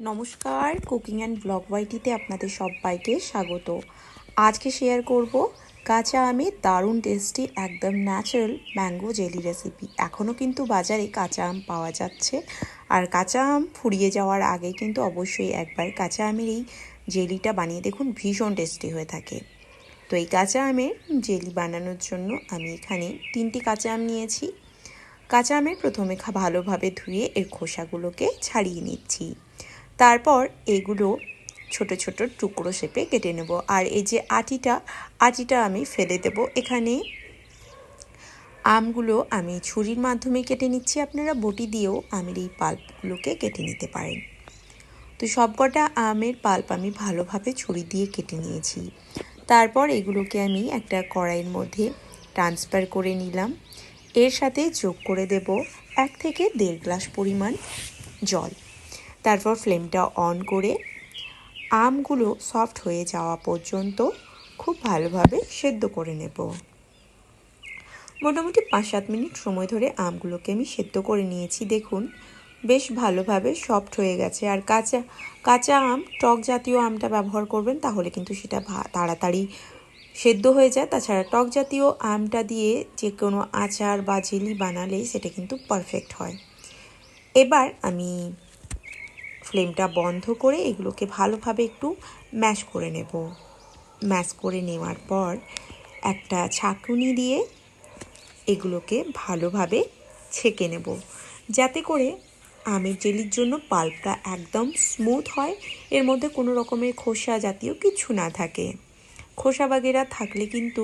নমস্কার, cooking and blog ওয়াইটিতে আপনাদের সবাইকে স্বাগত। আজকে শেয়ার করব কাঁচা আমের দারুণ টেস্টি একদম ন্যাচারাল ম্যাঙ্গো জেলি রেসিপি এখনও কিন্তু বাজারে কাঁচা আম পাওয়া যাচ্ছে। আর কাঁচা আম ফুরিয়ে যাওয়ার আগে কিন্তু অবশ্যই একবার কাঁচা আমের এই জেলিটা বানিয়ে দেখুন, ভীষণ টেস্টি হয়ে থাকে। তো এই কাঁচা আমের জেলি বানানোর জন্য আমি এখানে তিনটি কাঁচা আম নিয়েছি। কাঁচা আমের প্রথমে ভালোভাবে ধুয়ে এর খোসাগুলোকে ছাড়িয়ে নিচ্ছি। তারপর এগুলো ছোট ছোট টুকরো শেপে কেটে নেব। আর এই যে আটিটা আটিটা আমি ফেলে দেব। এখানে আমগুলো আমি ছুরির মাধ্যমে কেটে নিচ্ছি। আপনারা বটি দিয়েও আমের এই পাল্পগুলোকে কেটে নিতে পারেন। তো সবকটা আমের পাল্প আমি ভালোভাবে ছুরি দিয়ে কেটে নিয়েছি। তারপর এগুলোকে আমি একটা কড়াইয়ের মধ্যে ট্রান্সফার করে নিলাম। এর সাথে যোগ করে দেব এক থেকে দেড় গ্লাস পরিমাণ জল। তারপর ফ্লেমটা অন করে আমগুলো সফট হয়ে যাওয়া পর্যন্ত খুব ভালোভাবে সেদ্ধ করে নেব। মোটামুটি পাঁচ সাত মিনিট সময় ধরে আমগুলোকে আমি সেদ্ধ করে নিয়েছি। দেখুন, বেশ ভালোভাবে সফট হয়ে গেছে। আর কাঁচা কাঁচা আম, টক জাতীয় আমটা ব্যবহার করবেন, তাহলে কিন্তু সেটা তাড়াতাড়ি সেদ্ধ হয়ে যায়। তাছাড়া টক জাতীয় আমটা দিয়ে যে কোনো আচার বা জেলি বানালে সেটা কিন্তু পারফেক্ট হয়। এবার আমি ফ্লেমটা বন্ধ করে এগুলোকে ভালোভাবে একটু ম্যাশ করে নেব। ম্যাশ করে নেওয়ার পর একটা ছাঁকুনি দিয়ে এগুলোকে ভালোভাবে ছেঁকে নেব। যাতে করে আমের জেলির জন্য পাল্পটা একদম স্মুথ হয়, এর মধ্যে কোনো রকমের খোসা জাতীয় কিছু না থাকে। খোসা বাগেরা থাকলে কিন্তু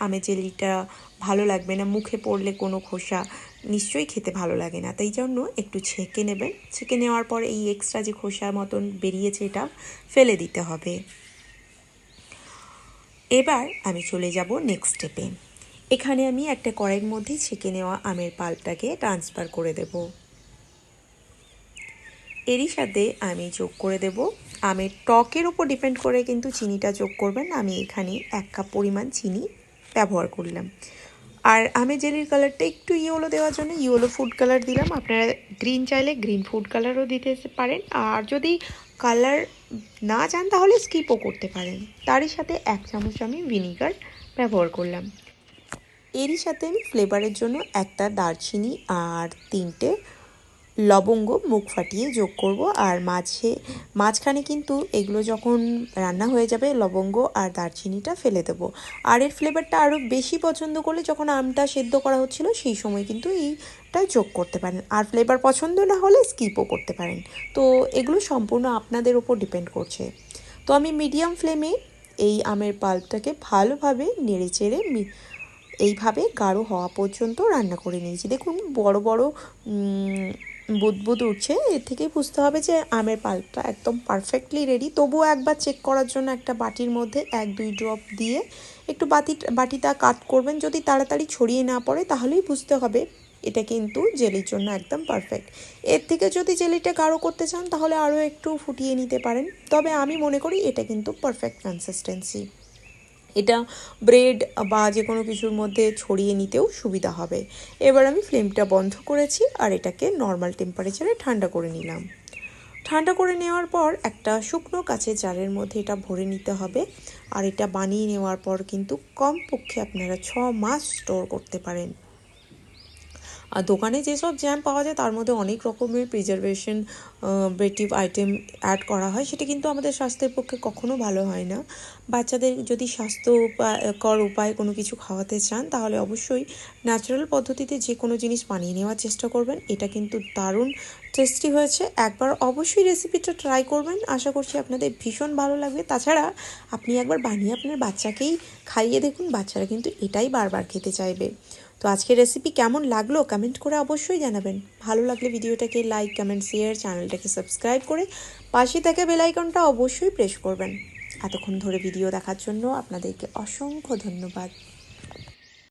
আমের জেলিটা ভালো লাগবে না, মুখে পড়লে কোনো খোসা নিশ্চয়ই খেতে ভালো লাগে না। তাই জন্য একটু ছেঁকে নেবেন। ছেঁকে নেওয়ার পর এই এক্সট্রা যে খোসা মতন বেরিয়েছে এটা ফেলে দিতে হবে। এবার আমি চলে যাব নেক্সট স্টেপে এখানে আমি একটা কড়াইয়ের মধ্যে ছেঁকে নেওয়া আমের পাল্পটাকে ট্রান্সফার করে দেব। এরই সাথে আমি যোগ করে দেব। আমের টকের উপর ডিপেন্ড করে কিন্তু চিনিটা যোগ করবেন। আমি এখানে এক কাপ পরিমাণ চিনি ব্যবহার করলাম। আর আমি জেলির কালারটা একটু ইয়েলো দেওয়ার জন্য ইয়েলো ফুড কালার দিলাম। আপনারা গ্রিন চাইলে গ্রিন ফুড কালারও দিতে পারেন। আর যদি কালার না চান, তাহলে স্কিপও করতে পারেন। তারই সাথে এক চামচ আমি ভিনিগার ব্যবহার করলাম। এরই সাথে আমি ফ্লেভারের জন্য একটা দারচিনি আর তিনটে লবঙ্গ মুখ ফাটিয়ে যোগ করব আর মাঝে, মাঝখানে কিন্তু এগুলো যখন রান্না হয়ে যাবে লবঙ্গ আর দারচিনিটা ফেলে দেব। আর এর ফ্লেভারটা আরও বেশি পছন্দ করলে যখন আমটা সেদ্ধ করা হচ্ছিল সেই সময় কিন্তু এইটা যোগ করতে পারেন। আর ফ্লেভার পছন্দ না হলে স্কিপও করতে পারেন। তো এগুলো সম্পূর্ণ আপনাদের ওপর ডিপেন্ড করছে। তো আমি মিডিয়াম ফ্লেমে এই আমের পাল্পটাকে ভালোভাবে নেড়ে চেড়ে এইভাবে গাঢ় হওয়া পর্যন্ত রান্না করে নিয়েছি। দেখুন বড় বড় বুদবুদ উঠছে। এর থেকেই বুঝতে হবে যে আমের পাল্পটা একদম পারফেক্টলি রেডি তবুও একবার চেক করার জন্য একটা বাটির মধ্যে এক, দুই ড্রপ দিয়ে একটু বাতি, বাটিটা কাট করবেন। যদি তাড়াতাড়ি ছড়িয়ে না পড়ে তাহলেই বুঝতে হবে এটা কিন্তু জেলির জন্য একদম পারফেক্ট এর থেকে যদি জেলিটা গাঢ় করতে চান তাহলে আরও একটু ফুটিয়ে নিতে পারেন। তবে আমি মনে করি এটা কিন্তু পারফেক্ট কনসিস্টেন্সি এটা ব্রেড বা যে কোনো কিছুর মধ্যে ছড়িয়ে নিতেও সুবিধা হবে। এবার আমি ফ্লেমটা বন্ধ করেছি আর এটাকে নর্মাল টেম্পারেচারে ঠান্ডা করে নিলাম। ঠান্ডা করে নেওয়ার পর একটা শুকনো কাছে জারের মধ্যে এটা ভরে নিতে হবে আর এটা বানিয়ে নেওয়ার পর কিন্তু কমপক্ষে আপনারা ছ মাস স্টোর করতে পারেন। আর দোকানে যেসব জ্যাম পাওয়া যায়, তার মধ্যে অনেক রকমের প্রিজারভেশন বেটিভ আইটেম অ্যাড করা হয়। সেটা কিন্তু আমাদের স্বাস্থ্যের পক্ষে কখনো ভালো হয় না। বাচ্চাদের যদি স্বাস্থ্যকর উপায় কোনো কিছু খাওয়াতে চান, তাহলে অবশ্যই ন্যাচারাল পদ্ধতিতে যে কোনো জিনিস বানিয়ে নেওয়ার চেষ্টা করবেন। এটা কিন্তু দারুণ টেস্টি হয়েছে। একবার অবশ্যই রেসিপিটা ট্রাই করবেন। আশা করছি আপনাদের ভীষণ ভালো লাগবে। তাছাড়া আপনি একবার বানিয়ে আপনার বাচ্চাকেই খাইয়ে দেখুন। বাচ্চারা কিন্তু এটাই বারবার খেতে চাইবে। তো আজকের রেসিপি কেমন লাগল কমেন্ট করে অবশ্যই জানাবেন। ভালো লাগলে ভিডিওটাকে লাইক কমেন্ট শেয়ার চ্যানেলটাকে সাবস্ক্রাইব করে পাশে থাকা বেলাইকনটা অবশ্যই প্রেস করবেন। এতক্ষণ ধরে ভিডিও দেখার জন্য আপনাদেরকে অসংখ্য ধন্যবাদ।